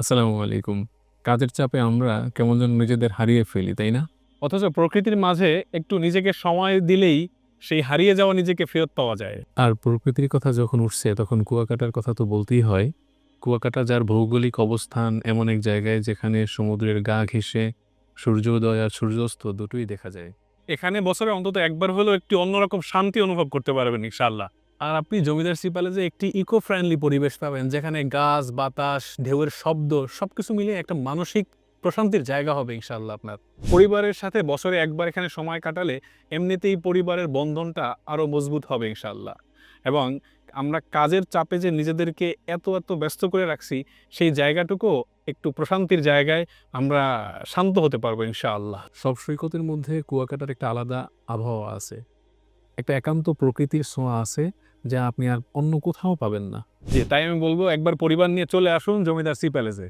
আসসালামু আলাইকুম। কাজের চাপে আমরা কেমন যেন নিজেদের হারিয়ে ফেলি, তাই না? অথচ প্রকৃতির মাঝে একটু নিজেকে সময় দিলেই সেই হারিয়ে যাওয়া নিজেকে ফেরত পাওয়া যায়। আর প্রকৃতির কথা যখন উঠছে, তখন কুয়াকাটার কথা তো বলতেই হয়। কুয়াকাটা যার ভৌগোলিক অবস্থান এমন এক জায়গায় যেখানে সমুদ্রের গা ঘেঁষে সূর্যোদয় আর সূর্যাস্ত দুটোই দেখা যায়। এখানে বছরে অন্তত একবার হলেও একটি অন্যরকম শান্তি অনুভব করতে পারবেন, ইনশাআল্লাহ। আর আপনি জমিদার সিপালে যে একটি ইকো ফ্রেন্ডলি পরিবেশ পাবেন, যেখানে গাছ, বাতাস, ঢেউয়ের শব্দ সবকিছু মিলিয়ে একটা মানসিক প্রশান্তির জায়গা হবে ইনশাল্লাহ আপনার। পরিবারের সাথে বছরে একবার এখানে সময় কাটালে এমনিতেই পরিবারের বন্ধনটা আরও মজবুত হবে ইনশাল্লাহ এবং আমরা কাজের চাপে যে নিজেদেরকে এত এত ব্যস্ত করে রাখছি, সেই জায়গাটুকু একটু প্রশান্তির জায়গায় আমরা শান্ত হতে পারব ইনশাআল্লাহ। সব সৈকতের মধ্যে কুয়াকাটার একটা আলাদা আবহাওয়া আছে। একটা একান্ত প্রকৃতির ছোঁয়া আছে যা আপনি আর অন্য কোথাও পাবেন না। যে তাই আমি বলব একবার পরিবার নিয়ে চলে আসুন জমিদার সি প্যালেসে।